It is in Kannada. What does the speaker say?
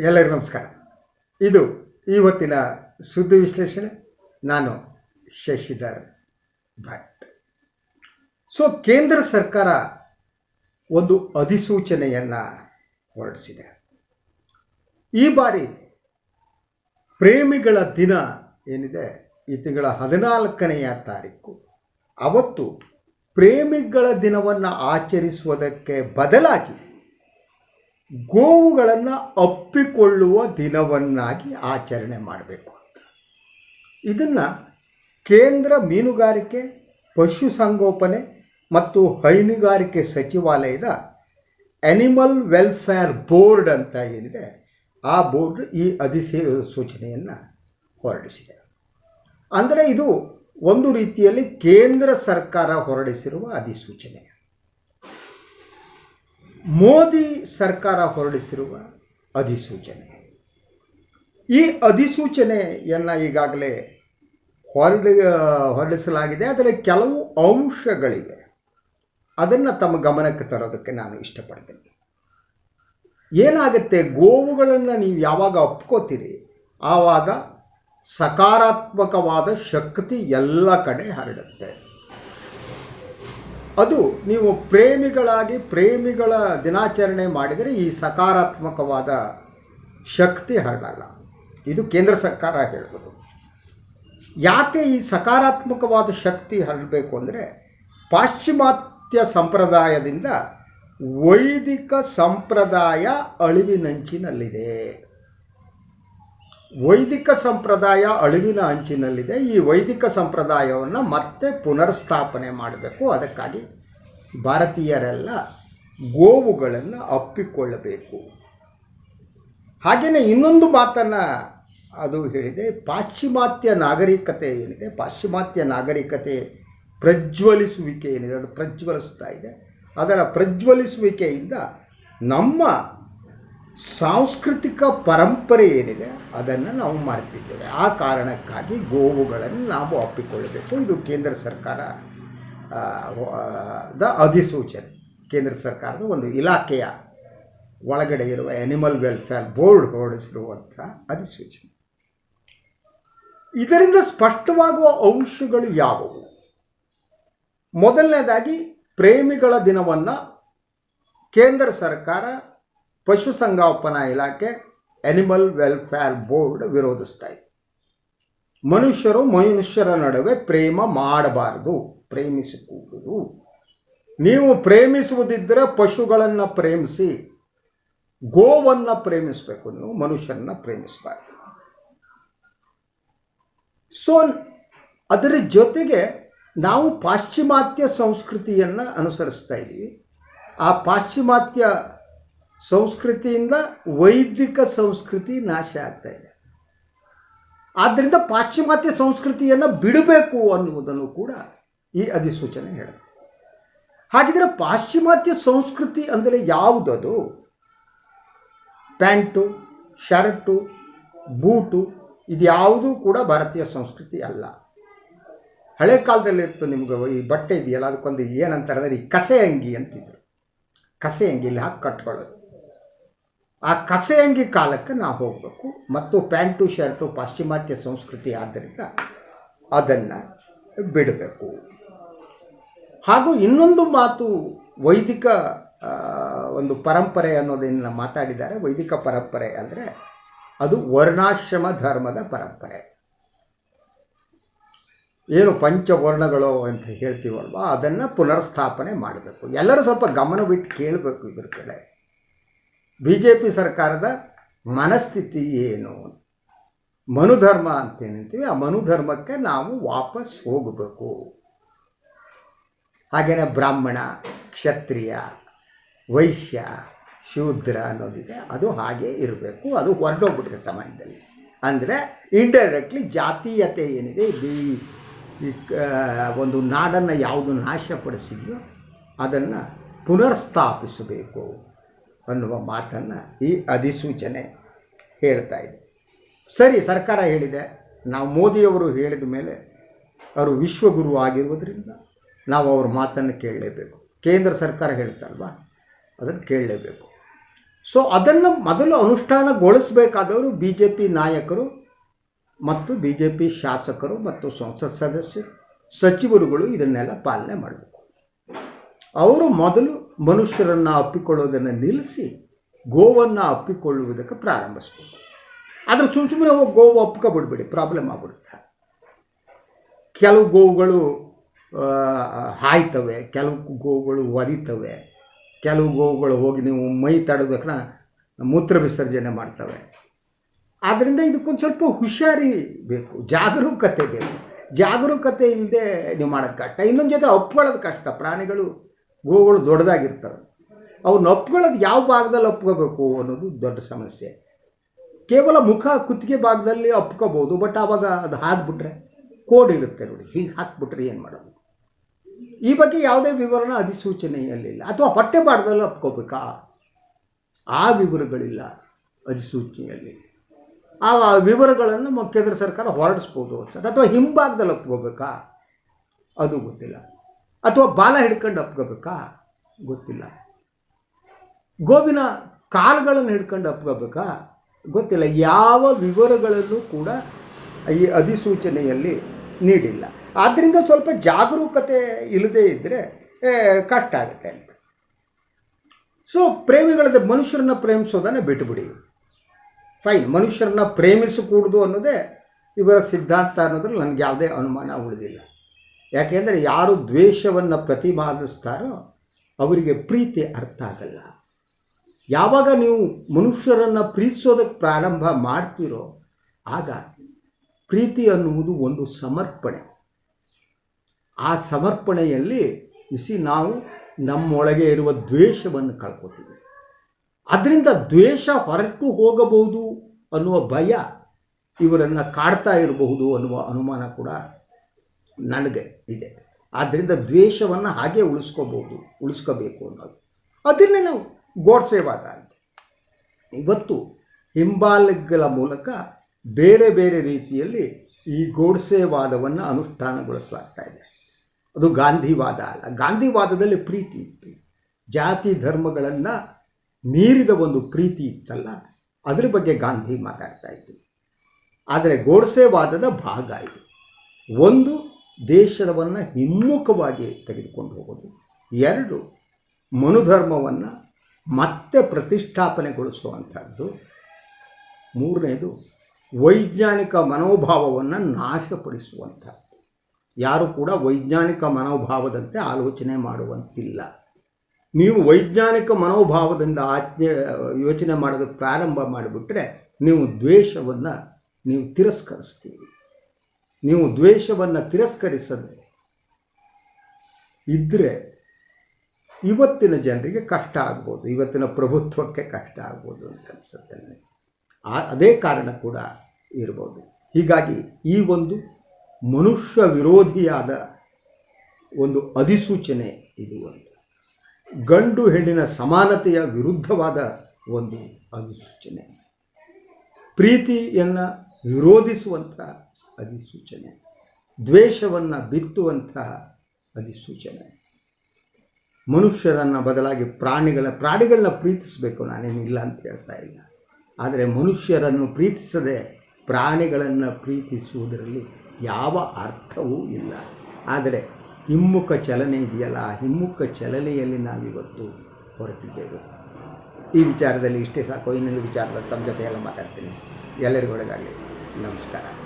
ಎಲ್ಲರಿಗೂ ನಮಸ್ಕಾರ. ಇದು ಇವತ್ತಿನ ಸುದ್ದಿ ವಿಶ್ಲೇಷಣೆ. ನಾನು ಶಶಿಧರ್ ಭಟ್. ಸೊ ಕೇಂದ್ರ ಸರ್ಕಾರ ಒಂದು ಅಧಿಸೂಚನೆಯನ್ನು ಹೊರಡಿಸಿದೆ. ಈ ಬಾರಿ ಪ್ರೇಮಿಗಳ ದಿನ ಏನಿದೆ? ಈ ತಿಂಗಳ ಹದಿನಾಲ್ಕನೆಯ ತಾರೀಕು. ಅವತ್ತು ಪ್ರೇಮಿಗಳ ದಿನವನ್ನು ಆಚರಿಸುವುದಕ್ಕೆ ಬದಲಾಗಿ ಗೋವುಗಳನ್ನು ಅಪ್ಪಿಕೊಳ್ಳುವ ದಿನವನ್ನಾಗಿ ಆಚರಣೆ ಮಾಡಬೇಕು ಅಂತ. ಇದನ್ನು ಕೇಂದ್ರ ಮೀನುಗಾರಿಕೆ ಪಶುಸಂಗೋಪನೆ ಮತ್ತು ಹೈನುಗಾರಿಕೆ ಸಚಿವಾಲಯದ ಅನಿಮಲ್ ವೆಲ್ಫೇರ್ ಬೋರ್ಡ್ ಅಂತ ಏನಿದೆ, ಆ ಬೋರ್ಡ್ ಈ ಅಧಿಸೇ, ಸೂಚನೆಯನ್ನು ಹೊರಡಿಸಿದೆ. ಅಂದರೆ ಇದು ಒಂದು ರೀತಿಯಲ್ಲಿ ಕೇಂದ್ರ ಸರ್ಕಾರ ಹೊರಡಿಸಿರುವ ಅಧಿಸೂಚನೆ. ಮೋದಿ ಸರ್ಕಾರ ಹೊರಡಿಸಿರುವ ಅಧಿಸೂಚನೆ. ಈ ಅಧಿಸೂಚನೆಯನ್ನು ಈಗಾಗಲೇ ಹೊರಡಿ, ಹೊರಡಿಸಲಾಗಿದೆ. ಅದರ ಕೆಲವು ಅಂಶಗಳಿವೆ. ಅದನ್ನು ತಮ್ಮ ಗಮನಕ್ಕೆ ತರೋದಕ್ಕೆ ನಾನು ಇಷ್ಟಪಡ್ತೀನಿ. ಏನಾಗುತ್ತೆ? ಗೋವುಗಳನ್ನು ನೀವು ಯಾವಾಗ ಒಪ್ಕೋತೀರಿ? ಆವಾಗ ಸಕಾರಾತ್ಮಕವಾದ ಶಕ್ತಿ ಎಲ್ಲ ಕಡೆ ಹರಡುತ್ತೆ. ಅದು ನೀವು ಪ್ರೇಮಿಗಳಾಗಿ ಪ್ರೇಮಿಗಳ ದಿನಾಚರಣೆ ಮಾಡಿದರೆ ಈ ಸಕಾರಾತ್ಮಕವಾದ ಶಕ್ತಿ ಹರಡಲ್ಲ. ಇದು ಕೇಂದ್ರ ಸರ್ಕಾರ ಹೇಳ್ಬೋದು. ಯಾಕೆ ಈ ಸಕಾರಾತ್ಮಕವಾದ ಶಕ್ತಿ ಹರಡಬೇಕು ಅಂದರೆ ಪಾಶ್ಚಿಮಾತ್ಯ ಸಂಪ್ರದಾಯದಿಂದ ವೈದಿಕ ಸಂಪ್ರದಾಯ ಅಳಿವಿನಂಚಿನಲ್ಲಿದೆ. ವೈದಿಕ ಸಂಪ್ರದಾಯ ಅಳಿವಿನ ಅಂಚಿನಲ್ಲಿದೆ. ಈ ವೈದಿಕ ಸಂಪ್ರದಾಯವನ್ನು ಮತ್ತೆ ಪುನರ್ಸ್ಥಾಪನೆ ಮಾಡಬೇಕು. ಅದಕ್ಕಾಗಿ ಭಾರತೀಯರೆಲ್ಲ ಗೋವುಗಳನ್ನು ಅಪ್ಪಿಕೊಳ್ಳಬೇಕು. ಹಾಗೆಯೇ ಇನ್ನೊಂದು ಮಾತನ್ನು ಅದು ಹೇಳಿದೆ, ಪಾಶ್ಚಿಮಾತ್ಯ ನಾಗರಿಕತೆ ಏನಿದೆ, ಪಾಶ್ಚಿಮಾತ್ಯ ನಾಗರಿಕತೆ ಪ್ರಜ್ವಲಿಸುವಿಕೆ ಏನಿದೆ, ಅದು ಪ್ರಜ್ವಲಿಸ್ತಾ ಇದೆ. ಅದರ ಪ್ರಜ್ವಲಿಸುವಿಕೆಯಿಂದ ನಮ್ಮ ಸಾಂಸ್ಕೃತಿಕ ಪರಂಪರೆ ಏನಿದೆ, ಅದನ್ನು ನಾವು ಮಾಡ್ತಿದ್ದೇವೆ ಆ ಕಾರಣಕ್ಕಾಗಿ ಗೋವುಗಳನ್ನು ನಾವು ಒಪ್ಪಿಕೊಳ್ಳಬೇಕು. ಇದು ಕೇಂದ್ರ ಸರ್ಕಾರ ದ ಅಧಿಸೂಚನೆ. ಕೇಂದ್ರ ಸರ್ಕಾರದ ಒಂದು ಇಲಾಖೆಯ ಒಳಗಡೆ ಇರುವ ಅನಿಮಲ್ ವೆಲ್ಫೇರ್ ಬೋರ್ಡ್ ಹೊರಡಿಸಿರುವಂಥ ಅಧಿಸೂಚನೆ. ಇದರಿಂದ ಸ್ಪಷ್ಟವಾಗುವ ಅಂಶಗಳು ಯಾವುವು? ಮೊದಲನೇದಾಗಿ, ಪ್ರೇಮಿಗಳ ದಿನವನ್ನು ಕೇಂದ್ರ ಸರ್ಕಾರ ಪಶುಸಂಗೋಪನಾ ಇಲಾಖೆ ಅನಿಮಲ್ ವೆಲ್ಫೇರ್ ಬೋರ್ಡ್ ವಿರೋಧಿಸ್ತಾ ಇದೆ. ಮನುಷ್ಯರು ಮನುಷ್ಯರ ನಡುವೆ ಪ್ರೇಮ ಮಾಡಬಾರದು, ಪ್ರೇಮಿಸಿಕೊಳ್ಳುವುದು. ನೀವು ಪ್ರೇಮಿಸುವುದಿದ್ದರೆ ಪಶುಗಳನ್ನು ಪ್ರೇಮಿಸಿ, ಗೋವನ್ನು ಪ್ರೇಮಿಸಬೇಕು. ನೀವು ಮನುಷ್ಯರನ್ನ ಪ್ರೇಮಿಸಬಾರ್ದು. ಸೊ ಅದರ ಜೊತೆಗೆ ನಾವು ಪಾಶ್ಚಿಮಾತ್ಯ ಸಂಸ್ಕೃತಿಯನ್ನು ಅನುಸರಿಸ್ತಾ ಇದ್ದೀವಿ ಆ ಪಾಶ್ಚಿಮಾತ್ಯ ಸಂಸ್ಕೃತಿಯಿಂದ ವೈದಿಕ ಸಂಸ್ಕೃತಿ ನಾಶ ಆಗ್ತಾ ಇದೆ. ಆದ್ದರಿಂದ ಪಾಶ್ಚಿಮಾತ್ಯ ಸಂಸ್ಕೃತಿಯನ್ನು ಬಿಡಬೇಕು ಅನ್ನುವುದನ್ನು ಕೂಡ ಈ ಅಧಿಸೂಚನೆ ಹೇಳುತ್ತೆ. ಹಾಗಿದ್ರೆ ಪಾಶ್ಚಿಮಾತ್ಯ ಸಂಸ್ಕೃತಿ ಅಂದರೆ ಯಾವುದದು? ಪ್ಯಾಂಟು, ಶರ್ಟು, ಬೂಟು ಇದ್ಯಾವುದೂ ಕೂಡ ಭಾರತೀಯ ಸಂಸ್ಕೃತಿ ಅಲ್ಲ. ಹಳೆ ಕಾಲದಲ್ಲಿತ್ತು ನಿಮ್ಗೆ ಈ ಬಟ್ಟೆ ಇದೆಯಲ್ಲ, ಅದಕ್ಕೊಂದು ಏನಂತಾರೆ ಅಂದರೆ ಈ ಕಸೆ ಅಂಗಿ ಅಂತಿದ್ರು. ಕಸೆ ಅಂಗಿ, ಇಲ್ಲಿ ಹಾಕಿ ಕಟ್ಕೊಳ್ಳೋದು. ಆ ಕಸೆಯಂಗಿ ಕಾಲಕ್ಕೆ ನಾವು ಹೋಗಬೇಕು. ಮತ್ತು ಪ್ಯಾಂಟು, ಶರ್ಟು, ಪಾಶ್ಚಿಮಾತ್ಯ ಸಂಸ್ಕೃತಿ ಆದ್ದರಿಂದ ಅದನ್ನು ಬಿಡಬೇಕು. ಹಾಗೂ ಇನ್ನೊಂದು ಮಾತು ವೈದಿಕ ಒಂದು ಪರಂಪರೆ ಅನ್ನೋದನ್ನು ಮಾತಾಡಿದ್ದಾರೆ. ವೈದಿಕ ಪರಂಪರೆ ಅಂದರೆ ಅದು ವರ್ಣಾಶ್ರಮ ಧರ್ಮದ ಪರಂಪರೆ. ಏನು ಪಂಚವರ್ಣಗಳು ಅಂತ ಹೇಳ್ತೀವಲ್ವ? ಅದನ್ನು ಪುನರ್ಸ್ಥಾಪನೆ ಮಾಡಬೇಕು. ಎಲ್ಲರೂ ಸ್ವಲ್ಪ ಗಮನವಿಟ್ಟು ಕೇಳಬೇಕು ಇದ್ರ ಕಡೆ. ಬಿ ಜೆ ಪಿ ಸರ್ಕಾರದ ಮನಸ್ಥಿತಿ ಏನು? ಮನುಧರ್ಮ ಅಂತ ಏನಂತೀವಿ ಆ ಮನುಧರ್ಮಕ್ಕೆ ನಾವು ವಾಪಸ್ ಹೋಗಬೇಕು. ಹಾಗೆಯೇ ಬ್ರಾಹ್ಮಣ, ಕ್ಷತ್ರಿಯ, ವೈಶ್ಯ, ಶೂದ್ರ ಅನ್ನೋದಿದೆ, ಅದು ಹಾಗೆ ಇರಬೇಕು, ಅದು ಹೊರಟೋಗ್ಬಿಟ್ಟಿದೆ ಸಮಾಜದಲ್ಲಿ. ಅಂದರೆ ಇಂಡೈರೆಕ್ಟ್ಲಿ ಜಾತೀಯತೆ ಏನಿದೆ, ಈ ಒಂದು ನಾಡನ್ನು ಯಾವುದು ನಾಶಪಡಿಸಿದೆಯೋ ಅದನ್ನು ಪುನರ್ಸ್ಥಾಪಿಸಬೇಕು. ಅನ್ನುವ ಮಾತನ್ನು ಈ ಅಧಿಸೂಚನೆ ಹೇಳ್ತಾ ಇದೆ. ಸರಿ, ಸರ್ಕಾರ ಹೇಳಿದೆ. ನಾವು ಮೋದಿಯವರು ಹೇಳಿದ ಮೇಲೆ ಅವರು ವಿಶ್ವಗುರು ಆಗಿರುವುದರಿಂದ ನಾವು ಅವ್ರ ಮಾತನ್ನು ಕೇಳಲೇಬೇಕು. ಕೇಂದ್ರ ಸರ್ಕಾರ ಹೇಳ್ತಲ್ವ? ಅದನ್ನು ಕೇಳಲೇಬೇಕು. ಸೊ ಅದನ್ನು ಮೊದಲು ಅನುಷ್ಠಾನಗೊಳಿಸಬೇಕಾದವರು ಬಿ ಜೆ ಪಿ ನಾಯಕರು ಮತ್ತು ಬಿ ಜೆ ಪಿ ಶಾಸಕರು ಮತ್ತು ಸಂಸತ್ ಸದಸ್ಯರು, ಸಚಿವರುಗಳು ಇದನ್ನೆಲ್ಲ ಪಾಲನೆ ಮಾಡಬೇಕು. ಅವರು ಮೊದಲು ಮನುಷ್ಯರನ್ನು ಅಪ್ಪಿಕೊಳ್ಳೋದನ್ನು ನಿಲ್ಲಿಸಿ ಗೋವನ್ನು ಅಪ್ಪಿಕೊಳ್ಳುವುದಕ್ಕೆ ಪ್ರಾರಂಭಿಸಬೇಕು ಆದರೆ ಸುಮ್ಮ ಸುಮ್ಮನೆ ಹೋಗಿ ಗೋವು ಅಪ್ಕೊಬಿಡ್ಬೇಡಿ ಪ್ರಾಬ್ಲಮ್ ಆಗ್ಬಿಡುತ್ತೆ. ಕೆಲವು ಗೋವುಗಳು ಹಾಯ್ತವೆ, ಕೆಲವು ಗೋವುಗಳು ಒದಿತವೆ, ಕೆಲವು ಗೋವುಗಳು ಹೋಗಿ ನೀವು ಮೈ ತಡೋದಕ್ಕೆ ಮೂತ್ರ ವಿಸರ್ಜನೆ ಮಾಡ್ತವೆ. ಆದ್ದರಿಂದ ಇದಕ್ಕೊಂದು ಸ್ವಲ್ಪ ಹುಷಾರಿ ಬೇಕು, ಜಾಗರೂಕತೆ ಬೇಕು. ಜಾಗರೂಕತೆ ಇಲ್ಲದೆ ನೀವು ಮಾಡೋದು ಕಷ್ಟ. ಇನ್ನೊಂದು ಜೊತೆ ಒಪ್ಕೊಳ್ಳೋದು ಕಷ್ಟ. ಪ್ರಾಣಿಗಳು ಗೋವುಗಳು ದೊಡ್ಡದಾಗಿರ್ತವೆ. ಅವನ್ನ ಒಪ್ಕೊಳ್ಳೋದು ಯಾವ ಭಾಗದಲ್ಲಿ ಒಪ್ಕೋಬೇಕು ಅನ್ನೋದು ದೊಡ್ಡ ಸಮಸ್ಯೆ. ಕೇವಲ ಮುಖ ಕುತ್ತಿಗೆ ಭಾಗದಲ್ಲಿ ಒಪ್ಕೋಬೋದು ಬಟ್ ಆವಾಗ ಅದು ಹಾಕ್ಬಿಟ್ರೆ ಕೋಡ್ ಇರುತ್ತೆ ನೋಡಿ. ಹೀಗೆ ಹಾಕ್ಬಿಟ್ರೆ ಏನು ಮಾಡೋದು? ಈ ಬಗ್ಗೆ ಯಾವುದೇ ವಿವರಣೆ ಅಧಿಸೂಚನೆಯಲ್ಲಿಲ್ಲ. ಅಥವಾ ಹೊಟ್ಟೆ ಭಾಗದಲ್ಲಿ ಒಪ್ಕೋಬೇಕಾ? ಆ ವಿವರಗಳಿಲ್ಲ ಅಧಿಸೂಚನೆಯಲ್ಲಿ. ಆ ವಿವರಗಳನ್ನು ಕೇಂದ್ರ ಸರ್ಕಾರ ಹೊರಡಿಸ್ಬೋದು ಅಥವಾ ಹಿಂಭಾಗದಲ್ಲಿ ಒಪ್ಕೋಬೇಕಾ? ಅದು ಗೊತ್ತಿಲ್ಲ. ಅಥವಾ ಬಾಲ ಹಿಡ್ಕೊಂಡು ಅಪ್ಕೋಬೇಕಾ ಗೊತ್ತಿಲ್ಲ. ಗೋವಿನ ಕಾಲುಗಳನ್ನು ಹಿಡ್ಕೊಂಡು ಅಪ್ಕೋಬೇಕಾ ಗೊತ್ತಿಲ್ಲ. ಯಾವ ವಿವರಗಳನ್ನು ಕೂಡ ಈ ಅಧಿಸೂಚನೆಯಲ್ಲಿ ನೀಡಿಲ್ಲ. ಆದ್ದರಿಂದ ಸ್ವಲ್ಪ ಜಾಗರೂಕತೆ ಇಲ್ಲದೇ ಇದ್ದರೆ ಕಷ್ಟ ಆಗುತ್ತೆ ಅಂತ. ಸೊ ಪ್ರೇಮಿಗಳದ ಮನುಷ್ಯರನ್ನ ಪ್ರೇಮಿಸೋದನ್ನು ಬಿಟ್ಟುಬಿಡಿ ಫೈನ್ ಮನುಷ್ಯರನ್ನ ಪ್ರೇಮಿಸಕೂಡ್ದು ಅನ್ನೋದೇ ಇವರ ಸಿದ್ಧಾಂತ ಅನ್ನೋದ್ರಲ್ಲಿ ನನಗೆ ಯಾವುದೇ ಅನುಮಾನ ಉಳಿದಿಲ್ಲ. ಯಾಕೆಂದರೆ ಯಾರು ದ್ವೇಷವನ್ನು ಪ್ರತಿಪಾದಿಸ್ತಾರೋ ಅವರಿಗೆ ಪ್ರೀತಿ ಅರ್ಥ ಆಗಲ್ಲ. ಯಾವಾಗ ನೀವು ಮನುಷ್ಯರನ್ನು ಪ್ರೀತಿಸೋದಕ್ಕೆ ಪ್ರಾರಂಭ ಮಾಡ್ತೀರೋ ಆಗ ಪ್ರೀತಿ ಅನ್ನುವುದು ಒಂದು ಸಮರ್ಪಣೆ. ಆ ಸಮರ್ಪಣೆಯಲ್ಲಿ ಇಸಿ ನಾವು ನಮ್ಮೊಳಗೆ ಇರುವ ದ್ವೇಷವನ್ನು ಕಳ್ಕೊತೀವಿ. ಅದರಿಂದ ದ್ವೇಷ ಹೊರಟು ಹೋಗಬಹುದು ಅನ್ನುವ ಭಯ ಇವರನ್ನು ಕಾಡ್ತಾ ಇರಬಹುದು ಅನ್ನುವ ಅನುಮಾನ ಕೂಡ ನನಗೆ ಇದೆ. ಆದ್ದರಿಂದ ದ್ವೇಷವನ್ನು ಹಾಗೆ ಉಳಿಸ್ಕೋಬೋದು ಉಳಿಸ್ಕೋಬೇಕು ಅನ್ನೋದು. ಅದನ್ನೇ ನಾವು ಗೋಡ್ಸೇವಾದ ಅಂತ ಇವತ್ತು ಹಿಂಬಾಲಗಳ ಮೂಲಕ ಬೇರೆ ಬೇರೆ ರೀತಿಯಲ್ಲಿ ಈ ಗೋಡ್ಸೆವಾದವನ್ನು ಅನುಷ್ಠಾನಗೊಳಿಸಲಾಗ್ತಾ ಇದೆ. ಅದು ಗಾಂಧಿವಾದ ಅಲ್ಲ. ಗಾಂಧಿವಾದದಲ್ಲಿ ಪ್ರೀತಿ ಇತ್ತು. ಜಾತಿ ಧರ್ಮಗಳನ್ನು ಮೀರಿದ ಒಂದು ಪ್ರೀತಿ ಇತ್ತಲ್ಲ, ಅದರ ಬಗ್ಗೆ ಗಾಂಧಿ ಮಾತಾಡ್ತಾ ಇದ್ದರು ಆದರೆ ಗೋಡ್ಸೆವಾದದ ಭಾಗ ಇದು. ಒಂದು ದೇಶವನ್ನು ಹಿಮ್ಮುಖವಾಗಿ ತೆಗೆದುಕೊಂಡು ಹೋಗೋದು. ಎರಡು, ಮನುಧರ್ಮವನ್ನು ಮತ್ತೆ ಪ್ರತಿಷ್ಠಾಪನೆಗೊಳಿಸುವಂಥದ್ದು. ಮೂರನೇದು, ವೈಜ್ಞಾನಿಕ ಮನೋಭಾವವನ್ನು ನಾಶಪಡಿಸುವಂಥದ್ದು. ಯಾರು ಕೂಡ ವೈಜ್ಞಾನಿಕ ಮನೋಭಾವದಂತೆ ಆಲೋಚನೆ ಮಾಡುವಂತಿಲ್ಲ. ನೀವು ವೈಜ್ಞಾನಿಕ ಮನೋಭಾವದಿಂದ ಆಜ್ಞೆ, ಯೋಚನೆ ಮಾಡೋದಕ್ಕೆ ಪ್ರಾರಂಭ ಮಾಡಿಬಿಟ್ರೆ ನೀವು ದ್ವೇಷವನ್ನು ನೀವು ತಿರಸ್ಕರಿಸ್ತೀರಿ. ನೀವು ದ್ವೇಷವನ್ನು ತಿರಸ್ಕರಿಸದೆ ಇದ್ದರೆ ಇವತ್ತಿನ ಜನರಿಗೆ ಕಷ್ಟ ಆಗ್ಬೋದು, ಇವತ್ತಿನ ಪ್ರಭುತ್ವಕ್ಕೆ ಕಷ್ಟ ಆಗ್ಬೋದು ಅಂತ ಅನಿಸುತ್ತೆ ನನಗೆ. ಆ, ಅದೇ ಕಾರಣ ಕೂಡ ಇರ್ಬೋದು. ಹೀಗಾಗಿ ಈ ಒಂದು ಮನುಷ್ಯ ವಿರೋಧಿಯಾದ ಒಂದು ಅಧಿಸೂಚನೆ ಇದು ಒಂದು. ಗಂಡು ಹೆಣ್ಣಿನ ಸಮಾನತೆಯ ವಿರುದ್ಧವಾದ ಒಂದು ಅಧಿಸೂಚನೆ. ಪ್ರೀತಿಯನ್ನು ವಿರೋಧಿಸುವಂಥ ಅಧಿಸೂಚನೆ. ದ್ವೇಷವನ್ನು ಬಿತ್ತುವಂತಹ ಅಧಿಸೂಚನೆ. ಮನುಷ್ಯರನ್ನು ಬದಲಾಗಿ ಪ್ರಾಣಿಗಳ, ಪ್ರಾಣಿಗಳನ್ನ ಪ್ರೀತಿಸಬೇಕು ನಾನೇನಿಲ್ಲ ಅಂತ ಹೇಳ್ತಾ ಇಲ್ಲ. ಆದರೆ ಮನುಷ್ಯರನ್ನು ಪ್ರೀತಿಸದೆ ಪ್ರಾಣಿಗಳನ್ನು ಪ್ರೀತಿಸುವುದರಲ್ಲಿ ಯಾವ ಅರ್ಥವೂ ಇಲ್ಲ. ಆದರೆ ಹಿಮ್ಮುಖ ಚಲನೆ ಇದೆಯಲ್ಲ, ಆ ಹಿಮ್ಮುಖ ಚಲನೆಯಲ್ಲಿ ನಾವಿವತ್ತು ಹೊರಟಿದ್ದೇವೆ. ಈ ವಿಚಾರದಲ್ಲಿ ಇಷ್ಟೇ ಸಾಕು. ಇನ್ನೊಂದು ವಿಚಾರದಲ್ಲಿ ತಮ್ಮ ಜೊತೆ ಎಲ್ಲ ಮಾತಾಡ್ತೀನಿ. ಎಲ್ಲರಿಗೂ ಒಳಗಾಗಲಿ. ನಮಸ್ಕಾರ.